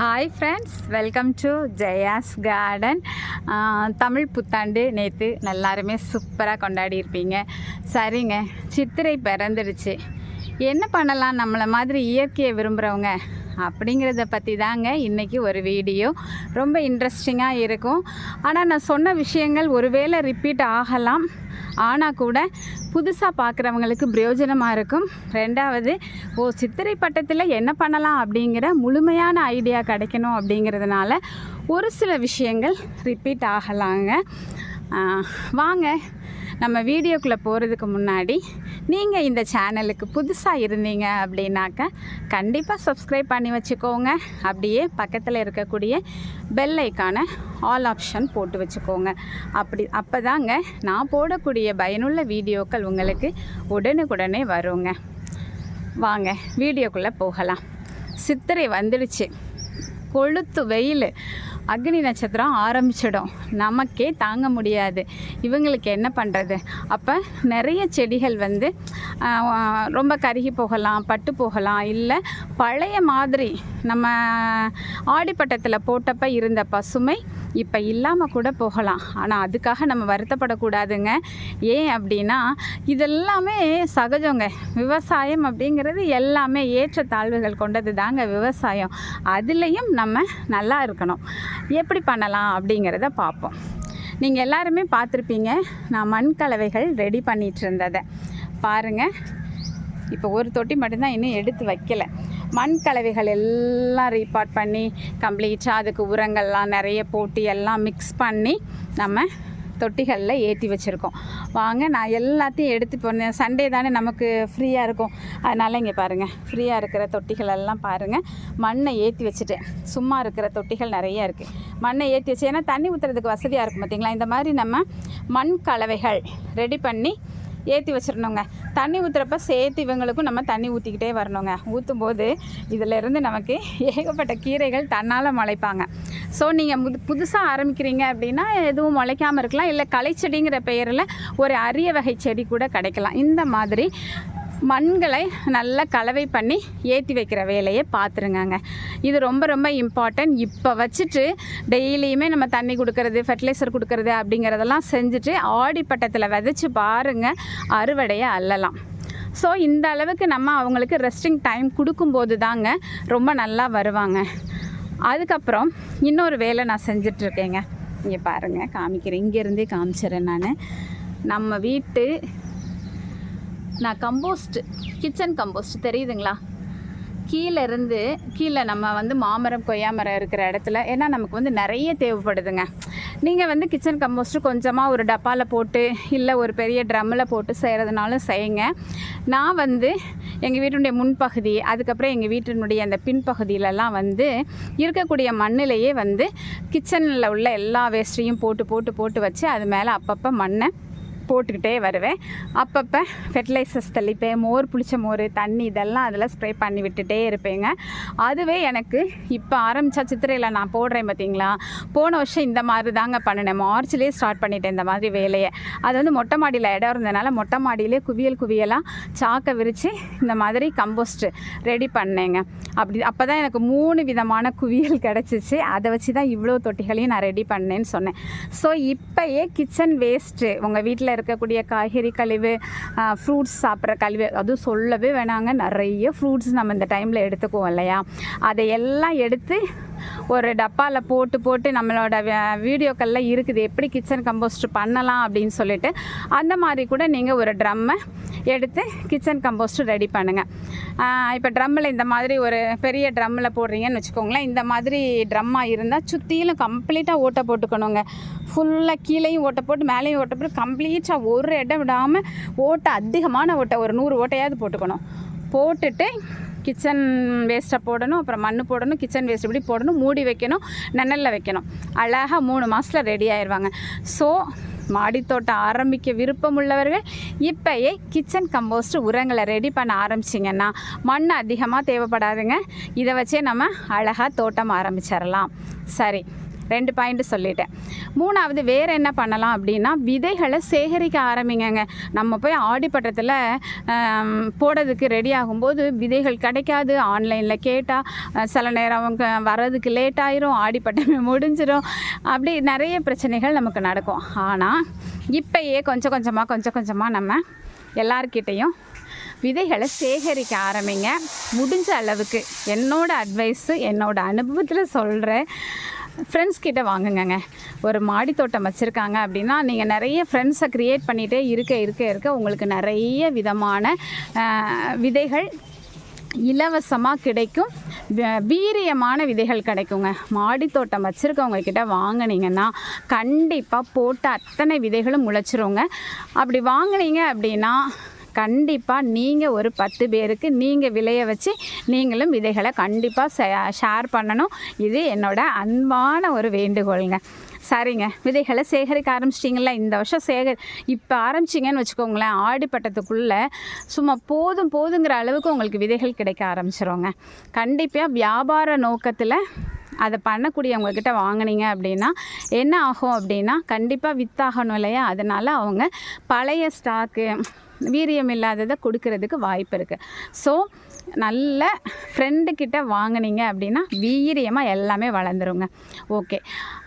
Hi friends welcome to Jaya's garden Tamil புத்தாண்டு நேற்று எல்லாருமே சூப்பராக கொண்டாடி இருப்பீங்க சரிங்க சித்திரை பிறந்துடுச்சு. என்ன பண்ணலாம்? நம்மளை மாதிரி இயற்கையை விரும்புகிறவங்க அப்படிங்கிறத பற்றி தாங்க இன்றைக்கி ஒரு வீடியோ. ரொம்ப இன்ட்ரெஸ்டிங்காக இருக்கும். ஆனால் நான் சொன்ன விஷயங்கள் ஒருவேளை ரிப்பீட் ஆகலாம். ஆனால் கூட புதுசாக பார்க்குறவங்களுக்கு பிரயோஜனமாக இருக்கும். ரெண்டாவது ஓ சித்திரை பட்டத்தில் என்ன பண்ணலாம் அப்படிங்கிற முழுமையான ஐடியா கிடைக்கணும் அப்படிங்கிறதுனால ஒரு சில விஷயங்கள் ரிப்பீட் ஆகலாங்க. வாங்க. நம்ம வீடியோக்குள்ளே போகிறதுக்கு முன்னாடி நீங்கள் இந்த சேனலுக்கு புதுசாக இருந்தீங்க அப்படின்னாக்க கண்டிப்பாக சப்ஸ்கிரைப் பண்ணி வச்சுக்கோங்க. அப்படியே பக்கத்தில் இருக்கக்கூடிய பெல் ஐக்கான ஆல் ஆப்ஷன் போட்டு வச்சுக்கோங்க. அப்படி அப்போ தாங்க நான் போடக்கூடிய பயனுள்ள வீடியோக்கள் உங்களுக்கு உடனுக்குடனே வருங்க. வாங்க வீடியோக்குள்ளே போகலாம். சித்திரை வந்துடுச்சு. கொளுத்து வெயில். அக்னி நட்சத்திரம் ஆரம்பிச்சிடும். நமக்கே தாங்க முடியாது. இவங்களுக்கு என்ன பண்ணுறது அப்போ நிறைய செடிகள் வந்து ரொம்ப கருகி போகலாம் பட்டு போகலாம். இல்லை பழைய மாதிரி நம்ம ஆடிப்பட்டத்தில் போட்டப்ப இருந்த பசுமை இப்போ இல்லாமல் கூட போகலாம். ஆனால் அதுக்காக நம்ம வருத்தப்படக்கூடாதுங்க. ஏன் அப்படின்னா இதெல்லாமே சகஜங்க. விவசாயம் அப்படிங்கிறது எல்லாமே ஏற்றத்தாழ்வுகள் கொண்டது தாங்க விவசாயம். அதுலேயும் நம்ம நல்லா இருக்கணும். எப்படி பண்ணலாம் அப்படிங்கிறத பார்ப்போம். நீங்கள் எல்லாருமே பார்த்துருப்பீங்க நான் மண் கலவைகள் ரெடி பண்ணிகிட்ருந்ததை இருந்ததை. பாருங்கள் இப்போ ஒரு தொட்டி மட்டும்தான் இன்னும் எடுத்து வைக்கலை. மண் கலவைகள் எல்லாம் ரீபார்ட் பண்ணி கம்ப்ளீட்டாக அதுக்கு உரங்கள்லாம் நிறைய போட்டு எல்லாம் மிக்ஸ் பண்ணி நம்ம தொட்டிகளில் ஏற்றி வச்சுருக்கோம். வாங்க நான் எல்லாத்தையும் எடுத்து போனேன் சண்டே தானே நமக்கு ஃப்ரீயாக இருக்கும். அதனால் இங்கே பாருங்கள் ஃப்ரீயாக இருக்கிற தொட்டிகள் எல்லாம் பாருங்கள் மண்ணை ஏற்றி வச்சுட்டேன் சும்மா இருக்கிற தொட்டிகள் நிறைய இருக்குது மண்ணை ஏற்றி வச்சு ஏன்னா தண்ணி ஊற்றுறதுக்கு வசதியாக இருக்கும் பார்த்தீங்களா இந்த மாதிரி நம்ம மண் கலவைகள் ரெடி பண்ணி ஏற்றி வச்சிடணுங்க தண்ணி ஊற்றுறப்ப சேர்த்து இவங்களுக்கும் நம்ம தண்ணி ஊற்றிக்கிட்டே வரணுங்க. ஊற்றும் போது இதிலிருந்து நமக்கு ஏகப்பட்ட கீரைகள் தன்னால் முளைப்பாங்க. ஸோ நீங்கள் முது புதுசாக ஆரம்பிக்கிறீங்க அப்படின்னா எதுவும் முளைக்காமல் இருக்கலாம். இல்லை களைச்செடிங்கிற பெயரில் ஒரு அரிய வகை செடி கூட கிடைக்கலாம். இந்த மாதிரி மண்களை நல்லா கலவை பண்ணி ஏற்றி வைக்கிற வேலையை பார்த்துருங்கங்க. இது ரொம்ப ரொம்ப இம்பார்ட்டன்ட் இப்போ வச்சுட்டு டெய்லியுமே நம்ம தண்ணி கொடுக்கறது ஃபர்டிலைசர் கொடுக்கறது அப்படிங்கிறதெல்லாம் செஞ்சுட்டு ஆடிப்பட்டத்தில் விதைச்சி பாருங்கள் அறுவடையை அல்லலாம். ஸோ இந்த அளவுக்கு நம்ம அவங்களுக்கு ரெஸ்டிங் டைம் கொடுக்கும்போது தாங்க ரொம்ப நல்லா வருவாங்க. அதுக்கப்புறம் இன்னொரு வேலை நான் செஞ்சிட்ருக்கேங்க இங்கே பாருங்கள் காமிக்கிறேன். இங்கேருந்தே காமிச்சிடுறேன் நான். நம்ம வீட்டு நான் கம்போஸ்ட் கிச்சன் கம்போஸ்ட் தெரியுதுங்களா? கீழே இருந்து கீழே நம்ம வந்து மாமரம் கொய்யா மரம் இருக்கிற இடத்துல ஏன்னா நமக்கு வந்து நிறைய தேவைப்படுதுங்க. நீங்கள் வந்து கிச்சன் கம்போஸ்ட்டு கொஞ்சமாக ஒரு டப்பாவில் போட்டு இல்லை ஒரு பெரிய ட்ரம்மில் போட்டு செய்கிறதுனாலும் செய்யுங்க. நான் வந்து எங்கள் வீட்டினுடைய முன்பகுதி அதுக்கப்புறம் எங்கள் வீட்டினுடைய அந்த பின்பகுதியிலலாம் வந்து இருக்கக்கூடிய மண்ணிலேயே வந்து கிச்சனில் உள்ள எல்லா வேஸ்ட்டையும் போட்டு போட்டு போட்டு வச்சு அது மேலே அப்பப்போ மண்ணை போட்டுக்கிட்டே வருவேன். அப்பப்போ ஃபெர்டிலைசர்ஸ் தெளிப்பேன் மோர் புளிச்ச மோர் தண்ணி இதெல்லாம் அதில் ஸ்ப்ரே பண்ணி விட்டுட்டே இருப்பேங்க. அதுவே எனக்கு இப்போ ஆரம்பித்தா சித்திரையில் நான் போடுறேன் பார்த்தீங்களா போன வருஷம் இந்த மாதிரி தாங்க பண்ணினேன். மார்ச்லேயே ஸ்டார்ட் பண்ணிட்டேன் இந்த மாதிரி வேலையை. அது வந்து மொட்டை மாடியில் இடம் இருந்ததுனால மொட்டை மாடியிலே குவியல் குவியலாக சாக்கை விரித்து இந்த மாதிரி கம்போஸ்ட் ரெடி பண்ணேங்க. அப்படி அப்போ தான் எனக்கு மூணு விதமான குவியல் கிடச்சிச்சு. அதை வச்சு தான் இவ்வளோ தொட்டிகளையும் நான் ரெடி பண்ணேன்னு சொன்னேன். ஸோ இப்போயே கிச்சன் வேஸ்ட்டு உங்கள் வீட்டில் இருக்கக்கூடிய காய்கறி கழிவு ஃப்ரூட்ஸ் சாப்பிட்ற கழிவு அதுவும் சொல்லவே வேணாங்க. நிறைய ஃப்ரூட்ஸ் நம்ம இந்த டைமில் எடுத்துக்குவோம் இல்லையா? அதை எல்லாம் எடுத்து ஒரு டப்பாவில் போட்டு போட்டு நம்மளோட வீடியோக்களில் இருக்குது. எப்படி கிச்சன் கம்போஸ்ட் பண்ணலாம் அப்படின்னு சொல்லிட்டு அந்த மாதிரி கூட நீங்கள் ஒரு ட்ரம்மை எடுத்து கிச்சன் கம்போஸ்ட் ரெடி பண்ணுங்கள் இப்போ ட்ரம்மில் இந்த மாதிரி ஒரு பெரிய ட்ரம்மில் போடுறீங்கன்னு வச்சுக்கோங்களேன். இந்த மாதிரி ட்ரம்மாக இருந்தால் சுற்றிலும் கம்ப்ளீட்டாக ஓட்டை போட்டுக்கணுங்க. ஃபுல்லாக கீழேயும் ஓட்டை போட்டு மேலேயும் ஓட்டை போட்டு கம்ப்ளீட்டாக ஒரு இடம் விடாமல் ஓட்டை அதிகமான ஓட்டை ஒரு நூறு ஓட்டையாவது போட்டுக்கணும். போட்டுட்டு கிச்சன் வேஸ்ட்டை போடணும் அப்புறம் மண் போடணும் கிச்சன் வேஸ்ட் இப்படி போடணும் மூடி வைக்கணும் நெனலில் வைக்கணும். அழகாக மூணு மாதத்தில் ரெடி ஆயிடுவாங்க ஸோ மாடித்தோட்டம் ஆரம்பிக்க விருப்பம் உள்ளவர்கள் இப்போயே கிச்சன் கம்போஸ்ட் உரங்களை ரெடி பண்ண ஆரம்பிச்சிங்கன்னா மண் அதிகமாக தேவைப்படாதுங்க. இதை வச்சே நம்ம அழகாக தோட்டம் ஆரம்பிச்சிடலாம் சரி. ரெண்டு பாயிண்ட் சொல்லிட்டேன். மூணாவது வேறு என்ன பண்ணலாம் அப்படின்னா விதைகளை சேகரிக்க ஆரம்பிங்கங்க. நம்ம போய் ஆடிப்பட்டத்தில் போடுறதுக்கு ரெடி ஆகும்போது விதைகள் கிடைக்காது. ஆன்லைனில் கேட்டால் சில நேரம் அவங்க வர்றதுக்கு லேட் ஆயிரும் ஆடிப்பட்டமே முடிஞ்சிடும் அப்படி நிறைய பிரச்சனைகள் நமக்கு நடக்கும். ஆனால் இப்பயே கொஞ்சம் கொஞ்சமாக கொஞ்சம் கொஞ்சமாக நம்ம எல்லார்கிட்டேயும் விதைகளை சேகரிக்க ஆரம்பிங்க. முடிஞ்ச அளவுக்கு என்னோட அட்வைஸு என்னோட அனுபவத்தில் சொல்கிறேன் ஃப்ரெண்ட்ஸ் கிட்ட வாங்குங்கங்க. ஒரு மாடி தோட்டம் வச்சுருக்காங்க அப்படின்னா நீங்கள் நிறைய ஃப்ரெண்ட்ஸை க்ரியேட் பண்ணிகிட்டே இருக்க இருக்க இருக்க உங்களுக்கு நிறைய விதமான விதைகள் இலவசமாக கிடைக்கும். வீரியமான விதைகள் கிடைக்குங்க. மாடி தோட்டம் வச்சுருக்கவங்க கிட்ட வாங்குனீங்கன்னா கண்டிப்பாக போட்ட அத்தனை விதைகளும் முளைச்சிருங்க. அப்படி வாங்குனீங்க அப்படின்னா கண்டிப்பாக நீங்கள் ஒரு பத்து பேருக்கு நீங்கள் விளைய வச்சு நீங்களும் விதைகளை கண்டிப்பாக ஷேர் பண்ணணும். இது என்னோட அன்பான ஒரு வேண்டுகோளுங்க. சரிங்க. விதைகளை சேகரிக்க ஆரம்பிச்சிட்டிங்களா இந்த வருஷம் சேகரி இப்போ ஆரம்பிச்சிங்கன்னு வச்சுக்கோங்களேன் ஆடிப்பட்டத்துக்குள்ளே சும்மா போதும் போதுங்கிற அளவுக்கு உங்களுக்கு விதைகள் கிடைக்க ஆரம்பிச்சிருங்க. கண்டிப்பாக வியாபார நோக்கத்தில் அதை பண்ணக்கூடியவங்கக்கிட்ட வாங்குனீங்க அப்படின்னா என்ன ஆகும் அப்படின்னா கண்டிப்பாக வித்தாகணும் இல்லையா? அதனால் அவங்க பழைய ஸ்டாக்கு வீரியம் இல்லாததை கொடுக்கறதுக்கு வாய்ப்பு இருக்குது ஸோ நல்ல ஃப்ரெண்டு வாங்கினீங்க வாங்குனீங்க அப்படின்னா வீரியமாக எல்லாமே வளர்ந்துருங்க. ஓகே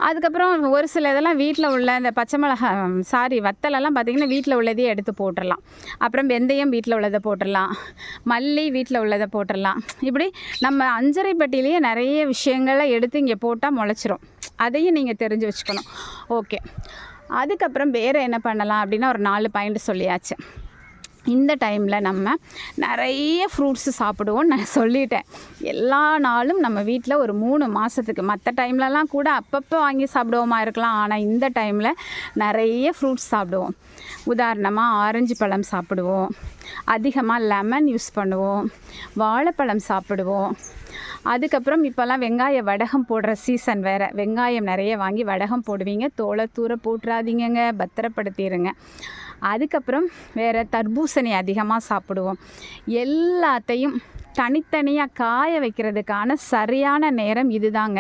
அதுக்கப்புறம் ஒரு சில இதெல்லாம் வீட்டில் உள்ள இந்த பச்சை மிளகா சாரி வத்தலெல்லாம் பார்த்திங்கன்னா வீட்டில் உள்ளதையே எடுத்து போட்டுடலாம் அப்புறம் வெந்தயம் வீட்டில் உள்ளதை போட்டுடலாம் மல்லி வீட்டில் உள்ளதை போட்டுடலாம் இப்படி நம்ம அஞ்சரை நிறைய விஷயங்களை எடுத்து இங்கே போட்டால் முளைச்சிரும். அதையும் நீங்கள் தெரிஞ்சு வச்சுக்கணும். ஓகே அதுக்கப்புறம் வேறு என்ன பண்ணலாம் அப்படின்னா ஒரு நாலு பாயிண்ட் சொல்லியாச்சு. இந்த டைமில் நம்ம நிறைய ஃப்ரூட்ஸு சாப்பிடுவோம் நான் சொல்லிட்டேன். எல்லா நாளும் நம்ம வீட்டில் ஒரு மூணு மாதத்துக்கு மற்ற டைம்லலாம் கூட அப்பப்போ வாங்கி சாப்பிடுவோமா இருக்கலாம். ஆனால் இந்த டைமில் நிறைய ஃப்ரூட்ஸ் சாப்பிடுவோம். உதாரணமாக ஆரஞ்சு பழம் சாப்பிடுவோம். அதிகமாக லெமன் யூஸ் பண்ணுவோம். வாழைப்பழம் சாப்பிடுவோம். அதுக்கப்புறம் இப்போல்லாம் வெங்காய வடகம் போடுற சீசன் வேறு. வெங்காயம் நிறைய வாங்கி வடகம் போடுவீங்க. தோலை தூர போட்டுறாதீங்கங்க. பத்திரப்படுத்திடுங்க அதுக்கப்புறம் வேறு தர்பூசணி அதிகமாக சாப்பிடுவோம். எல்லாத்தையும் தனித்தனியாக காய வைக்கிறதுக்கான சரியான நேரம் இதுதாங்க.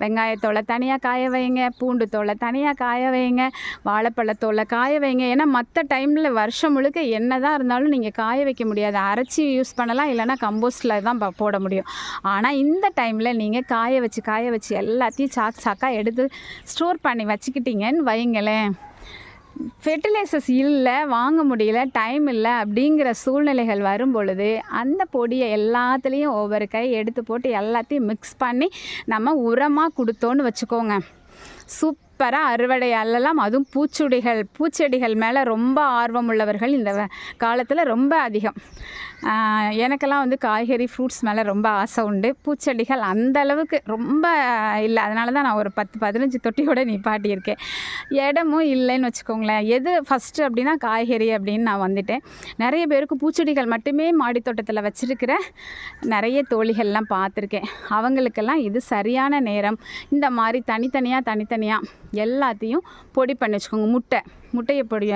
வெங்காயத்தோலை தனியாக காய வைங்க பூண்டு தோலை தனியாக காய வைங்க வாழைப்பழத்தோலை காய வைங்க. ஏன்னா மற்ற டைமில் வருஷம் முழுக்க என்ன தான் இருந்தாலும் நீங்கள் காய வைக்க முடியாது. அரைச்சி யூஸ் பண்ணலாம் இல்லைன்னா கம்போஸ்டில் தான் போட முடியும். ஆனால் இந்த டைமில் நீங்கள் காய வச்சு காய வச்சு எல்லாத்தையும் சாக்கு சாக்காக எடுத்து ஸ்டோர் பண்ணி வச்சுக்கிட்டீங்கன்னு வைங்களேன். ஃபெர்டிலைசர்ஸ் இல்லை வாங்க முடியல டைம் இல்லை அப்படிங்கிற சூழ்நிலைகள் வரும் பொழுது அந்த பொடியை எல்லாத்துலேயும் ஒவ்வொரு கை எடுத்து போட்டு எல்லாத்தையும் மிக்ஸ் பண்ணி நம்ம உரமாக கொடுத்தோன்னு வச்சுக்கோங்க. சூப்பராக அறுவடை அல்லலாம் அதுவும் பூச்செடிகள் பூச்செடிகள் மேலே ரொம்ப ஆர்வம் உள்ளவர்கள் இந்த காலத்தில் ரொம்ப அதிகம். எனக்கெல்லாம் வந்து காய்கறி ஃப்ரூட்ஸ் மேலே ரொம்ப ஆசை உண்டு. பூச்செடிகள் அந்த அளவுக்கு ரொம்ப இல்லை. அதனால தான் நான் ஒரு பத்து பதினஞ்சு தொட்டியோடு நிப்பாட்டியிருக்கேன். இடமும் இல்லைன்னு வச்சுக்கோங்களேன். எது ஃபஸ்ட்டு அப்படின்னா காய்கறி அப்படின்னு நான் வந்துட்டேன். நிறைய பேருக்கு பூச்செடிகள் மட்டுமே மாடித்தோட்டத்தில் வச்சுருக்கிற நிறைய தோழிகள்லாம் பார்த்துருக்கேன். அவங்களுக்கெல்லாம் இது சரியான நேரம். இந்த மாதிரி தனித்தனியாக தனித்தனியாக எல்லாத்தையும் பொடி பண்ணி வச்சுக்கோங்க. முட்டை. முட்டையை பொடி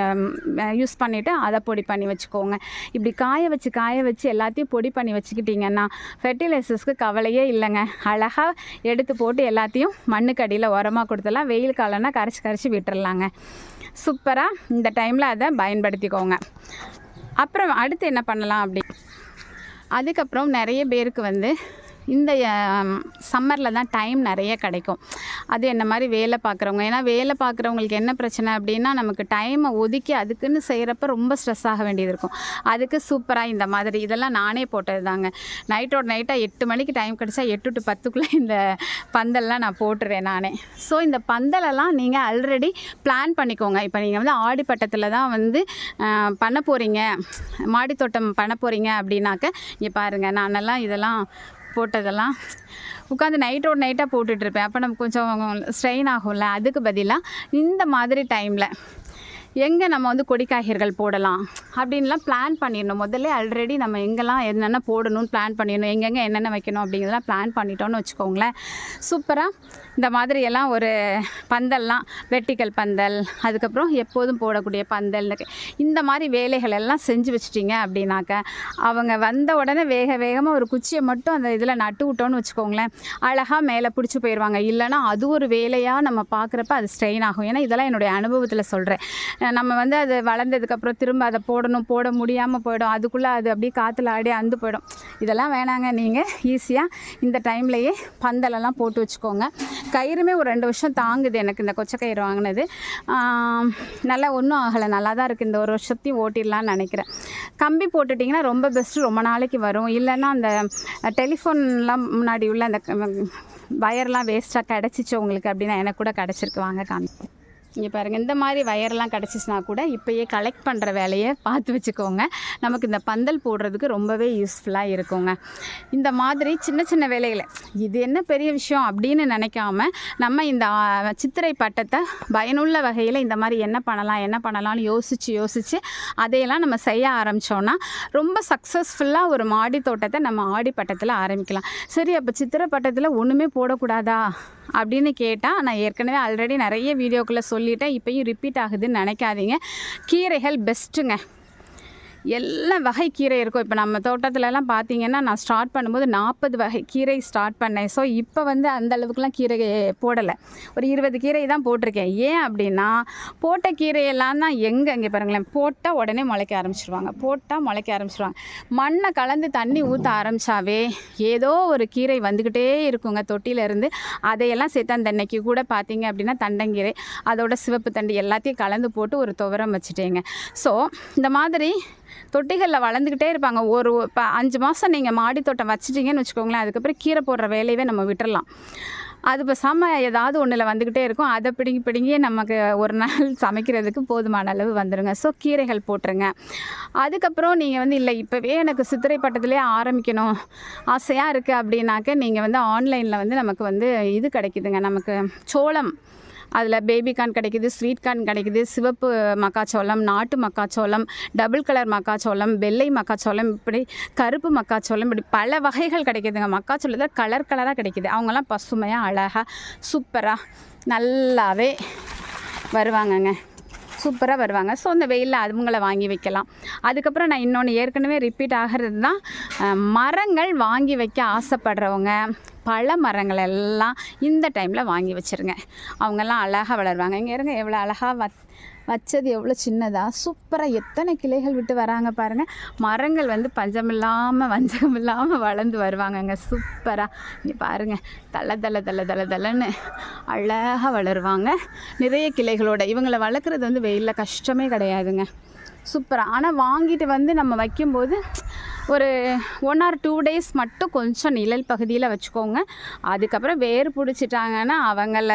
யூஸ் பண்ணிவிட்டு அதை பொடி பண்ணி வச்சுக்கோங்க. இப்படி காய வச்சு காய வச்சு எல்லாத்தையும் பொடி பண்ணி வச்சுக்கிட்டிங்கன்னா ஃபெர்டிலைசர்ஸ்க்கு கவலையே இல்லைங்க. அழகாக எடுத்து போட்டு எல்லாத்தையும் மண்ணுக்கு அடியில் உரமாக கொடுத்துலாம் வெயில் காலம்னா கரைச்சி கரைச்சி விட்டுடலாங்க சூப்பராக இந்த டைமில் அதை பயன்படுத்திக்கோங்க. அப்புறம் அடுத்து என்ன பண்ணலாம் அப்படி? அதுக்கப்புறம் நிறைய பேருக்கு வந்து இந்த சம்மரில் தான் டைம் நிறைய கிடைக்கும். அது என்ன மாதிரி வேலை பார்க்குறவங்க ஏன்னா வேலை பார்க்குறவங்களுக்கு என்ன பிரச்சனை அப்படின்னா நமக்கு டைமை ஒதுக்கி அதுக்குன்னு செய்கிறப்ப ரொம்ப ஸ்ட்ரெஸ் ஆக வேண்டியது இருக்கும். அதுக்கு சூப்பராக இந்த மாதிரி இதெல்லாம் நானே போட்டது தாங்க நைட்டோட நைட்டாக எட்டு மணிக்கு டைம் கிடச்சா எட்டு டு பத்துக்குள்ளே இந்த பந்தல்லாம் நான் போட்டுருவேன் நானே. ஸோ இந்த பந்தலெல்லாம் நீங்கள் ஆல்ரெடி பிளான் பண்ணிக்கோங்க. இப்போ நீங்கள் வந்து ஆடிப்பட்டத்தில் தான் வந்து பண்ண போகிறீங்க மாடித்தோட்டம் பண்ண போகிறீங்க அப்படின்னாக்க இங்கே பாருங்கள் நானெல்லாம் இதெல்லாம் போட்டதெல்லாம் உட்காந்து நைட்டோட நைட்டாக போட்டுட்ருப்பேன் அப்போ நம்ம கொஞ்சம் ஸ்ட்ரெயின் ஆகும்ல. அதுக்கு பதிலாக இந்த மாதிரி டைமில் எங்கே நம்ம வந்து கொடிக்காய்கறிகள் போடலாம் அப்படின்லாம் பிளான் பண்ணிடணும் முதல்ல ஆல்ரெடி நம்ம எங்கெல்லாம் என்னென்ன போடணும்னு பிளான் பண்ணிடணும் எங்கெங்கே என்னென்ன வைக்கணும் அப்படிங்கிறதெல்லாம் பிளான் பண்ணிட்டோம்னு வச்சுக்கோங்களேன். சூப்பராக இந்த மாதிரி எல்லாம் ஒரு பந்தல்லாம் வெட்டிக்கல் பந்தல் அதுக்கப்புறம் எப்போதும் போடக்கூடிய பந்தல் இந்த மாதிரி வேலைகள் எல்லாம் செஞ்சு வச்சிட்டிங்க அப்படின்னாக்க அவங்க வந்த உடனே வேக வேகமாக ஒரு குச்சியை மட்டும் அந்த இதில் நட்டு விட்டோன்னு வச்சுக்கோங்களேன். அழகாக மேலே பிடிச்சி போயிடுவாங்க இல்லைன்னா அது ஒரு வேலையாக நம்ம பார்க்குறப்ப அது ஸ்ட்ரெயின் ஆகும். ஏன்னா இதெல்லாம் என்னுடைய அனுபவத்தில் சொல்கிறேன் நம்ம வந்து அது வளர்ந்ததுக்கப்புறம் திரும்ப அதை போடணும் போட முடியாமல் போயிடும். அதுக்குள்ளே அது அப்படியே காற்றுல ஆடி அந்து போயிடும். இதெல்லாம் வேணாங்க. நீங்கள் ஈஸியாக இந்த டைம்லையே பந்தலெல்லாம் போட்டு வச்சுக்கோங்க. கயிறுமே ஒரு ரெண்டு வருஷம் தாங்குது எனக்கு இந்த கொச்சை கயிறு வாங்கினது நல்லா ஒன்றும் ஆகலை. நல்லா தான் இருக்குது இந்த ஒரு வருஷத்தையும் ஓட்டிடலான்னு நினைக்கிறேன். கம்பி போட்டுட்டிங்கன்னா ரொம்ப பெஸ்ட்டு ரொம்ப நாளைக்கு வரும். இல்லைன்னா அந்த டெலிஃபோன்லாம் முன்னாடி உள்ள அந்த வயர்லாம் வேஸ்ட்டாக கிடச்சிச்சு உங்களுக்கு அப்படின்னா எனக்கு கூட கிடச்சிருக்கு. வாங்க காமி இங்கே பாருங்கள் இந்த மாதிரி வயர்லாம் கிடச்சிச்சின்னா கூட இப்போயே கலெக்ட் பண்ணுற வேலையை பார்த்து வச்சுக்கோங்க. நமக்கு இந்த பந்தல் போடுறதுக்கு ரொம்பவே யூஸ்ஃபுல்லாக இருக்குங்க. இந்த மாதிரி சின்ன சின்ன வேலைகளை இது என்ன பெரிய விஷயம் அப்படின்னு நினைக்காம நம்ம இந்த சித்திரை பட்டத்தை பயனுள்ள வகையில் இந்த மாதிரி என்ன பண்ணலாம் என்ன பண்ணலாம்னு யோசித்து யோசித்து அதையெல்லாம் நம்ம செய்ய ஆரம்பித்தோன்னா ரொம்ப சக்ஸஸ்ஃபுல்லாக ஒரு மாடி தோட்டத்தை நம்ம ஆடி பட்டத்தில் ஆரம்பிக்கலாம். சரி அப்போ சித்திரை பட்டத்தில் ஒன்றுமே போடக்கூடாதா? அப்படின்னு கேட்டால் நான் ஏற்கனவே ஆல்ரெடி நிறைய வீடியோக்குள்ளே சொல்லிட்டேன். இப்போயும் ரிப்பீட் ஆகுதுன்னு நினைக்காதீங்க. கீரைகள் பெஸ்ட்டுங்க எல்லா வகை கீரை இருக்கும். இப்போ நம்ம தோட்டத்துலலாம் பார்த்தீங்கன்னா நான் ஸ்டார்ட் பண்ணும்போது நாற்பது வகை கீரை ஸ்டார்ட் பண்ணேன். ஸோ இப்போ வந்து அந்த அளவுக்குலாம் கீரை போடலை. ஒரு இருபது கீரை தான் போட்டிருக்கேன். ஏன் அப்படின்னா போட்ட கீரையெல்லாம் தான் எங்கே இங்கே பாருங்களேன் போட்டால் உடனே முளைக்க ஆரம்பிச்சிருவாங்க. போட்டால் முளைக்க ஆரம்பிச்சிருவாங்க. மண்ணை கலந்து தண்ணி ஊற்ற ஆரம்பித்தாவே ஏதோ ஒரு கீரை வந்துக்கிட்டே இருக்குங்க தொட்டியிலேருந்து அதையெல்லாம் சேர்த்து அந்த அன்னைக்கு கூட பார்த்தீங்க அப்படின்னா தண்டங்கீரை அதோட சிவப்பு தண்டு எல்லாத்தையும் கலந்து போட்டு ஒரு துவரம் வச்சுட்டேங்க. ஸோ இந்த மாதிரி தொட்டிகளில் வளர்ந்துக்கிட்டே இருப்பாங்க. ஒரு இப்போ அஞ்சு மாதம் நீங்கள் மாடி தோட்டம் வச்சிட்டிங்கன்னு வச்சுக்கோங்களேன் அதுக்கப்புறம் கீரை போடுற வேலையவே நம்ம விட்டுறலாம். அது பேசாமல் ஏதாவது ஒன்றில் வந்துக்கிட்டே இருக்கும். அதை பிடுங்கி பிடுங்கி நமக்கு ஒரு நாள் சமைக்கிறதுக்கு போதுமான அளவு வந்துடுங்க ஸோ கீரைகள் போட்டுருங்க. அதுக்கப்புறம் நீங்கள் வந்து இல்லை இப்போவே எனக்கு சித்திரை பட்டத்துலேயே ஆரம்பிக்கணும். ஆசையாக இருக்குது அப்படின்னாக்க நீங்கள் வந்து ஆன்லைனில் வந்து நமக்கு வந்து இது கிடைக்குதுங்க. நமக்கு சோளம். அதில் பேபி கார்ன் கிடைக்குது ஸ்வீட் கார்ன் கிடைக்குது சிவப்பு மக்காச்சோளம் நாட்டு மக்காச்சோளம் டபுள் கலர் மக்காச்சோளம் வெள்ளை மக்காச்சோளம் இப்படி கருப்பு மக்காச்சோளம் இப்படி பல வகைகள் கிடைக்குதுங்க. மக்காச்சோளத்தில் கலர் கலராக கிடைக்குது. அவங்கெல்லாம் பசுமையாக அழகாக சூப்பராக நல்லாவே வருவாங்கங்க. சூப்பராக வருவாங்க. ஸோ அந்த வெயிலில் அவங்கள வாங்கி வைக்கலாம். அதுக்கப்புறம் நான் இன்னொன்று ஏற்கனவே ரிப்பீட் ஆகிறது தான் மரங்கள் வாங்கி வைக்க ஆசைப்படுறவங்க பல மரங்கள் எல்லாம் இந்த டைமில் வாங்கி வச்சுருங்க. அவங்கெல்லாம் அழகாக வளருவாங்க. இங்கே இருங்க எவ்வளோ அழகாக வத் வச்சது எவ்வளோ சின்னதாக சூப்பராக எத்தனை கிளைகள் விட்டு வராங்க பாருங்கள் மரங்கள் வந்து பஞ்சமில்லாமல் வஞ்சகம் இல்லாமல் வளர்ந்து வருவாங்கங்க. சூப்பராக இங்கே பாருங்கள் தலை தலை தலை தலை தலைன்னு அழகாக வளருவாங்க. நிறைய கிளைகளோட இவங்களை வளர்க்குறது வந்து வெயிலில் கஷ்டமே கிடையாதுங்க. சூப்பராக ஆனால் வாங்கிட்டு வந்து நம்ம வைக்கும்போது ஒரு ஒன் ஆர் டூ டேஸ் மட்டும் கொஞ்சம் நிழல் பகுதியில் வச்சுக்கோங்க. அதுக்கப்புறம் வேர் பிடிச்சிட்டாங்கன்னா அவங்கள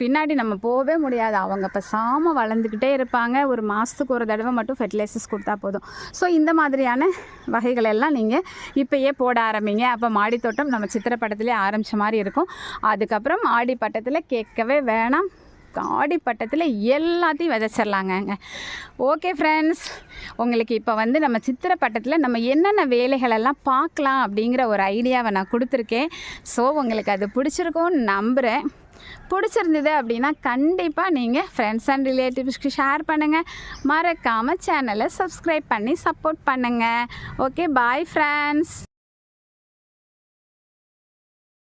பின்னாடி நம்ம போகவே முடியாது. அவங்க இப்போ சாம வளர்ந்துக்கிட்டே இருப்பாங்க. ஒரு மாதத்துக்கு ஒரு தடவை மட்டும் ஃபெர்டிலைசர்ஸ் கொடுத்தா போதும். ஸோ இந்த மாதிரியான வகைகள் எல்லாம் நீங்கள் இப்போயே போட ஆரம்பிங்க. அப்போ மாடித்தோட்டம் நம்ம சித்திரை ஆரம்பித்த மாதிரி இருக்கும். அதுக்கப்புறம் ஆடி பட்டத்தில் கேட்கவே வேணாம். ஆடி பட்டத்தில் எல்லாத்தையும் விதைச்சிடலாங்க ஓகே ஃப்ரெண்ட்ஸ் உங்களுக்கு இப்போ வந்து நம்ம சித்திரை பட்டத்தில் நம்ம என்னென்ன வேலைகளெல்லாம் பார்க்கலாம் அப்படிங்கிற ஒரு ஐடியாவை நான் கொடுத்துருக்கேன். ஸோ உங்களுக்கு அது பிடிச்சிருக்கும்னு நம்புகிறேன் பிடிச்சிருந்தது அப்படின்னா கண்டிப்பாக நீங்கள் ஃப்ரெண்ட்ஸ் அண்ட் ரிலேட்டிவ்ஸ்க்கு ஷேர் பண்ணுங்கள் மறக்காமல் சேனலை சப்ஸ்கிரைப் பண்ணி சப்போர்ட் பண்ணுங்கள் ஓகே பாய் ஃப்ரெண்ட்ஸ்